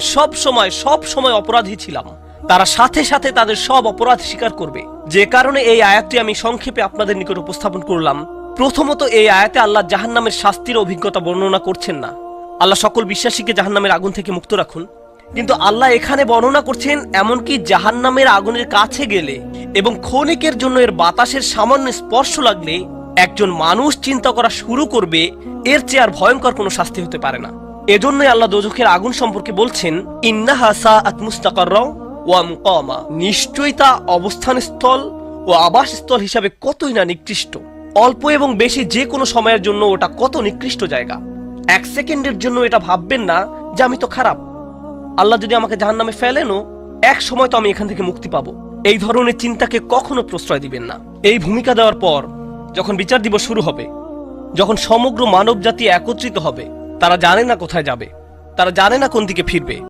সব সময় সব সময় অপরাধী ছিলাম। তারা সাথে সাথে তাদের সব অপরাধ স্বীকার করবে। যে কারণে এই আয়াতটি আমি সংক্ষেপে আপনাদের নিকট উপস্থাপন করলাম। প্রথমত এই আয়াতে আল্লাহ জাহান্নামের শাস্তির অভিজ্ঞতা বর্ণনা করছেন না। আল্লাহ সকল বিশ্বাসীকে জাহান্নামের আগুন থেকে মুক্ত রাখুন। কিন্তু আল্লাহ এখানে বর্ণনা করছেন, এমনকি জাহান্নামের আগুনের কাছে গেলে এবং ক্ষণিকের জন্য এর বাতাসের সামান্য স্পর্শ লাগলে একজন মানুষ চিন্তা করা শুরু করবে, এর চেয়ে আর ভয়ঙ্কর কোনো শাস্তি হতে পারে না। এজন্যই আল্লাহ দোজখের আগুন সম্পর্কে বলছেন ইন্নাহা সাআত মুস্তাকাররাও ওয়া মুকামা। নিশ্চয়ই তা অবস্থান স্থল ও আবাসস্থল হিসাবে কতই না নিকৃষ্ট। অল্প এবং বেশি যে কোনো সময়ের জন্য ওটা কত নিকৃষ্ট জায়গা। এক সেকেন্ডের জন্য এটা ভাববেন না যে আমি তো খারাপ। আল্লাহ যদি আমাকে জাহান নামে ফেলেনও এক সময় তো আমি এখান থেকে মুক্তি পাবো। এই ধরনের চিন্তাকে কখনো প্রশ্রয় দিবেন না। এই ভূমিকা দেওয়ার পর, যখন বিচার দিবস শুরু হবে, যখন সমগ্র মানব জাতি একত্রিত হবে তারা জানে না কোথায় যাবে। তারা জানে না কোন দিকে ফিরবে।